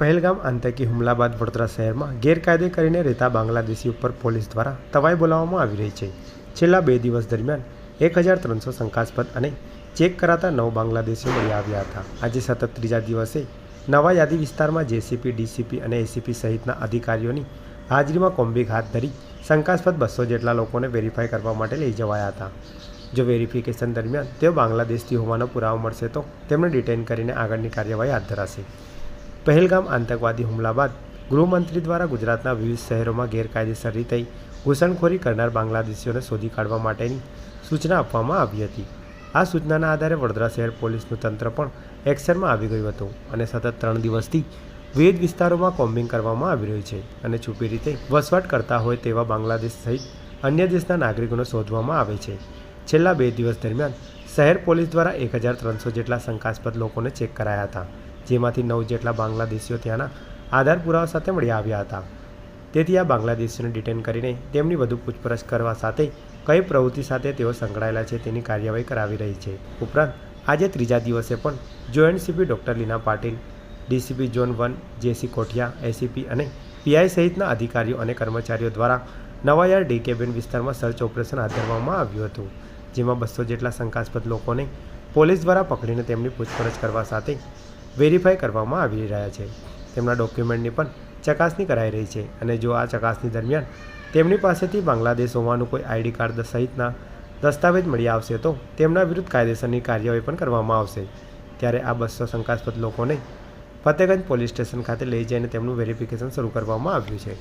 પહેલગામ આતંકી હુમલા બાદ વડોદરા શહેરમાં ગેરકાયદે કરીને રહેતા બાંગ્લાદેશી ઉપર પોલીસ દ્વારા તવાઈ બોલાવવામાં આવી રહી છે. છેલ્લા બે દિવસ દરમિયાન એક હજાર ત્રણસો શંકાસ્પદ અને ચેક કરાતા નવ બાંગ્લાદેશીઓ મળી આવ્યા હતા. આજે સતત ત્રીજા દિવસે નવા યાદી વિસ્તારમાં જેસીપી, ડીસીપી અને એસીપી સહિતના અધિકારીઓની હાજરીમાં કોમ્બિક હાથ ધરી શંકાસ્પદ બસો જેટલા લોકોને વેરીફાઈ કરવા માટે લઈ જવાયા હતા. જો વેરિફિકેશન દરમિયાન તેઓ બાંગ્લાદેશથી હોવાનો પુરાવો મળશે તો તેમને ડિટેઇન કરીને આગળની કાર્યવાહી હાથ ધરાશે. પહેલગામ આતંકવાદી હુમલા બાદ ગૃહમંત્રી દ્વારા ગુજરાતના વિવિધ શહેરોમાં ગેરકાયદેસર રીતે ઘૂસણખોરી કરનાર બાંગ્લાદેશીઓને શોધી કાઢવા માટેની સૂચના આપવામાં આવી હતી. આ સૂચનાના આધારે વડોદરા શહેર પોલીસનું તંત્ર પણ એક્શનમાં આવી ગયું હતું અને સતત ત્રણ દિવસથી વિવિધ વિસ્તારોમાં કોમ્બિંગ કરવામાં આવી રહ્યું છે અને છુપી રીતે વસવાટ કરતા હોય તેવા બાંગ્લાદેશ સહિત અન્ય દેશના નાગરિકોને શોધવામાં આવે છે. છેલ્લા બે દિવસ દરમિયાન શહેર પોલીસ દ્વારા એક હજાર ત્રણસો જેટલા શંકાસ્પદ લોકોને ચેક કરાયા હતા. જેમાંથી નવ જેટલા બાંગ્લાદેશીઓ ત્યાંના આધાર પુરાવા સાથે મળી આવ્યા હતા. તેથી આ બાંગ્લાદેશીઓને ડિટેન કરીને તેમની વધુ પૂછપરછ કરવા સાથે કઈ પ્રવૃત્તિ સાથે તેઓ સંકળાયેલા છે તેની કાર્યવાહી કરાવી રહી છે. ઉપરાંત, આજે ત્રીજા દિવસે પણ joint CP doctor Leena Patil, DCP zone one, J C Kothiya, ACP અને પીઆઈ સહિતના અધિકારીઓ અને કર્મચારીઓ દ્વારા નવાયાર ડી કેબિન વિસ્તારમાં સર્ચ ઓપરેશન હાથ ધરવામાં આવ્યું હતું, જેમાં બસો જેટલા શંકાસ્પદ લોકોને પોલીસ દ્વારા પકડીને તેમની પૂછપરછ કરવા સાથે વેરીફાઈ કરવામાં આવી રહ્યા છે. તેમના ડોક્યુમેન્ટની પણ ચકાસણી કરાઈ રહી છે અને જો આ ચકાસણી દરમિયાન તેમની પાસેથી બાંગ્લાદેશ હોવાનું કોઈ આઈડી કાર્ડ સહિતના દસ્તાવેજ મળી આવશે તો તેમના વિરુદ્ધ કાયદેસરની કાર્યવાહી પણ કરવામાં આવશે. ત્યારે આ બસો શંકાસ્પદ લોકોને ફતેગંજ પોલીસ સ્ટેશન ખાતે લઈ જઈને તેમનું વેરિફિકેશન શરૂ કરવામાં આવ્યું છે.